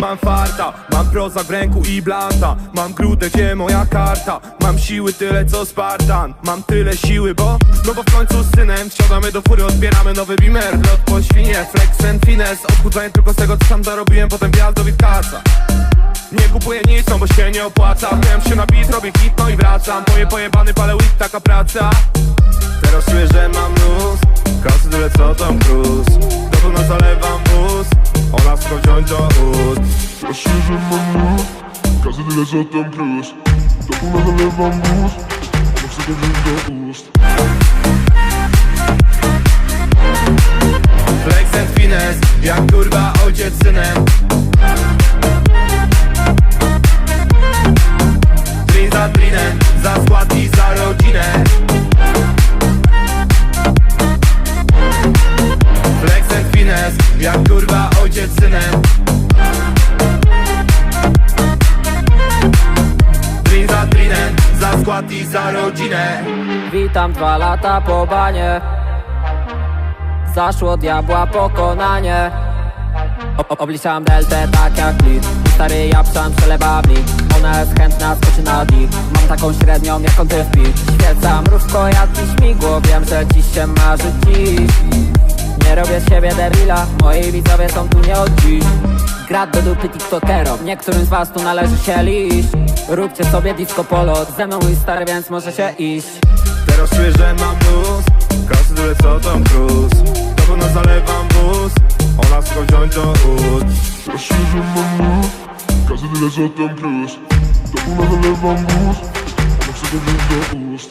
Mam farta, mam proza w ręku i blanta. Mam grudę, gdzie moja karta? Mam siły tyle co Spartan. Mam tyle siły, bo No bo w końcu z synem Wsiadamy do fury, odbieramy nowy beamer. Lot po świnie, flex and finesse. Odchudzanie tylko z tego co sam zarobiłem Potem wjazd do Witkasa nie kupuję nic, no bo się nie opłaca. Wpiłem się na beat, robię hit, no i wracam. Poje pojebany, palę weed, taka praca. Teraz czuję, że mam luz. Kasy tyle co Tom Cruise Ja szczerze mam luz Kasy tyle co Tom Cruise Do półna zalewam wóz Ona chce to wziąć do ust Flex and finesse, jak kurwa ojciec z synem za skład i za rodzinę. Witam dwa lata po banie. Zaszło diabła pokonanie. Obliczam deltę tak jak lit. Stary japszan przelewa w nich Ona jest chętna, skoczy na nich Mam taką średnią jaką ty wpij Świecam mrówko jak i śmigło. Wiem, że dziś się marzy dziś. Nie robię z siebie debila Moi widzowie są tu nie od dziś Grad do dupy tiktokerom. Niektórym z was tu należy się liść. Róbcie sobie disco polo. Ze mną mój stary, więc możecie iść. Teraz czuję, że mam luz. Kasy tyle co Tom Cruise Do pełna zalewam wóz. Ona wszystko wziąć do ust Ja szczerze mam luz Kasy tyle co Tom Cruise Do półna zalewam wóz. Ona to wziąć do ust